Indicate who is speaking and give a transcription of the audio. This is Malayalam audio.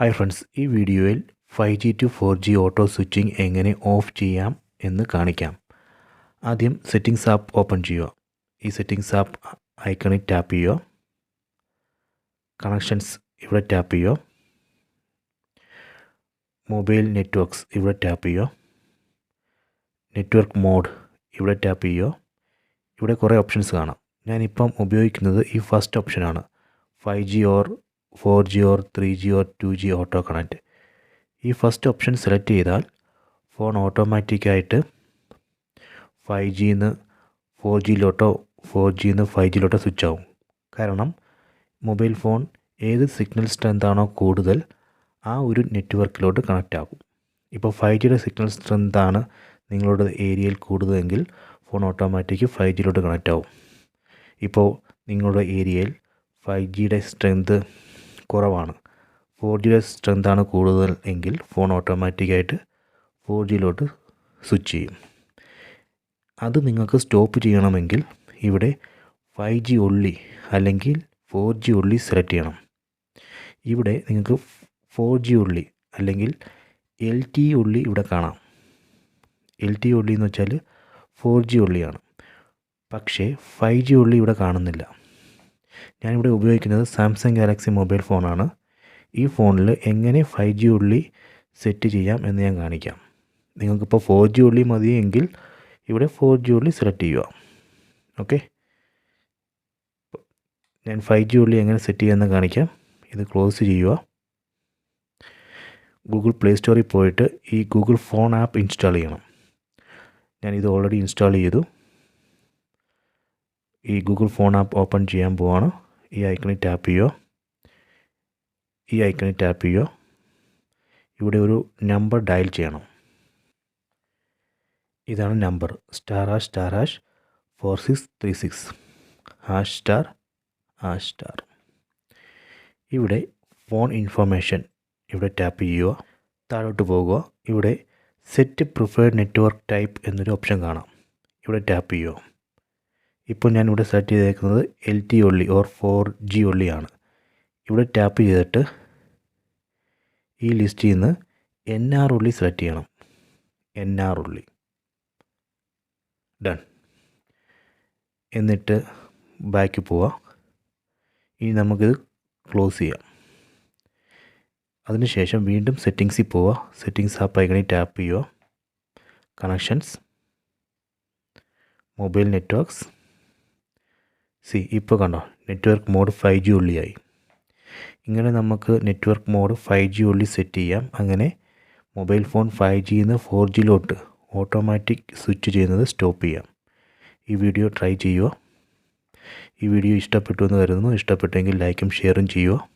Speaker 1: ഹായ് ഫ്രണ്ട്സ് ഈ വീഡിയോയിൽ five G to four G auto switching എങ്ങനെ ഓഫ് ചെയ്യാം എന്ന് കാണിക്കാം. ആദ്യം സെറ്റിംഗ്സ് ആപ്പ് ഓപ്പൺ ചെയ്യുക. ഈ സെറ്റിംഗ്സ് ആപ്പ് ഐക്കണിൽ ടാപ്പ് ചെയ്യുക. കണക്ഷൻസ് ഇവിടെ ടാപ്പ് ചെയ്യുക. മൊബൈൽ നെറ്റ്വർക്ക്സ് ഇവിടെ ടാപ്പ് ചെയ്യുക. നെറ്റ്വർക്ക് മോഡ് ഇവിടെ ടാപ്പ് ചെയ്യുക. ഇവിടെ കുറേ ഓപ്ഷൻസ് കാണാം. ഞാനിപ്പം ഉപയോഗിക്കുന്നത് ഈ ഫസ്റ്റ് ഓപ്ഷനാണ് five G or four G or three G or two G auto connect ഈ ഫസ്റ്റ് ഓപ്ഷൻ സെലക്ട് ചെയ്താൽ ഫോൺ ഓട്ടോമാറ്റിക്കായിട്ട് ഫൈവ് ജിന്ന് ഫോർ ജിയിലോട്ടോ ഫോർ ജിന്ന് ഫൈവ് ജിയിലോട്ടോ സ്വിച്ച് ആവും കാരണം മൊബൈൽ ഫോൺ ഏത് സിഗ്നൽ സ്ട്രെങ്ത് ആണോ കൂടുതൽ ആ ഒരു നെറ്റ്വർക്കിലോട്ട് കണക്റ്റ് ആകും ഇപ്പോൾ ഫൈവ് ജിയുടെ സിഗ്നൽ സ്ട്രെങ്ത് ആണ് നിങ്ങളുടെ ഏരിയയിൽ കൂടുതലെങ്കിൽ ഫോൺ ഓട്ടോമാറ്റിക് ഫൈവ് ജിയിലോട്ട് കണക്റ്റ് ആവും ഇപ്പോൾ നിങ്ങളുടെ ഏരിയയിൽ ഫൈവ് ജിയുടെ സ്ട്രെങ്ത് കുറവാണ്. ഫോർ ജിയുടെ സ്ട്രെങ്താണ് കൂടുതൽ എങ്കിൽ ഫോൺ ഓട്ടോമാറ്റിക്കായിട്ട് ഫോർ ജിയിലോട്ട് സ്വിച്ച് ചെയ്യും. അത് നിങ്ങൾക്ക് സ്റ്റോപ്പ് ചെയ്യണമെങ്കിൽ ഇവിടെ ഫൈവ് ജി ഉള്ളി അല്ലെങ്കിൽ ഫോർ ജി ഉള്ളി സെലക്ട് ചെയ്യണം. ഇവിടെ നിങ്ങൾക്ക് ഫോർ ജി ഉള്ളി അല്ലെങ്കിൽ എൽ ടി ഉള്ളി ഇവിടെ കാണാം. എൽ ടി ഉള്ളി എന്ന് വെച്ചാൽ ഫോർ ജി ഉള്ളിയാണ്. പക്ഷേ ഫൈവ് ജി ഉള്ളി ഇവിടെ കാണുന്നില്ല. ഞാനിവിടെ ഉപയോഗിക്കുന്നത് സാംസങ് ഗാലക്സി മൊബൈൽ ഫോണാണ് ഈ ഫോണിൽ എങ്ങനെ ഫൈവ് ജി ഉള്ളി സെറ്റ് ചെയ്യാം എന്ന് ഞാൻ കാണിക്കാം. നിങ്ങൾക്കിപ്പോൾ ഫോർ ജി ഉള്ളി മതിയെങ്കിൽ ഇവിടെ ഫോർ ജി ഉള്ളി സെലക്ട് ചെയ്യുക. ഓക്കെ ഞാൻ ഫൈവ് ജി ഉള്ളി എങ്ങനെ സെറ്റ് ചെയ്യാമെന്ന് കാണിക്കാം. ഇത് ക്ലോസ് ചെയ്യുക. ഗൂഗിൾ പ്ലേ സ്റ്റോറിൽ പോയിട്ട് ഈ ഗൂഗിൾ ഫോൺ ആപ്പ് ഇൻസ്റ്റാൾ ചെയ്യണം. ഞാൻ ഇത് ഓൾറെഡി ഇൻസ്റ്റാൾ ചെയ്തു. ഈ ഗൂഗിൾ ഫോൺ ആപ്പ് ഓപ്പൺ ചെയ്യാൻ പോവാണ്. ഈ ഐക്കണിൽ ടാപ്പ് ചെയ്യുക. ഈ ഐക്കണിൽ ടാപ്പ് ചെയ്യുക. ഇവിടെ ഒരു നമ്പർ ഡയൽ ചെയ്യണം. ഇതാണ് number star hash star hash four six three six hash star hash star ഇവിടെ ഫോൺ ഇൻഫർമേഷൻ ഇവിടെ ടാപ്പ് ചെയ്യുക. താഴോട്ട് പോകുക. ഇവിടെ സെറ്റ് പ്രിഫേർഡ് നെറ്റ്വർക്ക് ടൈപ്പ് എന്നൊരു ഓപ്ഷൻ കാണാം. ഇവിടെ ടാപ്പ് ചെയ്യുക. ഇപ്പോൾ ഞാൻ ഇവിടെ സെലക്ട് ചെയ്തേക്കുന്നത് L T only or four G ഒള്ളിയാണ് ഇവിടെ ടാപ്പ് ചെയ്തിട്ട് ഈ ലിസ്റ്റിൽ നിന്ന് എൻ ആർ ഉള്ളി സെലക്ട് ചെയ്യണം. N R only. ഡൺ എന്നിട്ട് ബാക്ക് പോവാം. ഇനി നമുക്കിത് ക്ലോസ് ചെയ്യാം. അതിനുശേഷം വീണ്ടും സെറ്റിങ്സിൽ പോവുക സെറ്റിങ്സ് ആപ്പ് ഐക്കണിൽ ടാപ്പ് ചെയ്യുക കണക്ഷൻസ് മൊബൈൽ നെറ്റ്വർക്ക്സ് സി ഇപ്പോൾ കണ്ടോ നെറ്റ്വർക്ക് മോഡ് ഫൈവ് ജി ഉള്ളിയായി. ഇങ്ങനെ നമുക്ക് network mode five G only set ചെയ്യാം. അങ്ങനെ മൊബൈൽ ഫോൺ ഫൈവ് ജിന്ന് ഫോർ ജിയിലോട്ട് ഓട്ടോമാറ്റിക് സ്വിച്ച് ചെയ്യുന്നത് സ്റ്റോപ്പ് ചെയ്യാം. ഈ വീഡിയോ ട്രൈ ചെയ്യുക. ഈ വീഡിയോ ഇഷ്ടപ്പെട്ടു എന്ന് കരുതുന്നു. ഇഷ്ടപ്പെട്ടെങ്കിൽ ലൈക്കും ഷെയറും ചെയ്യുക.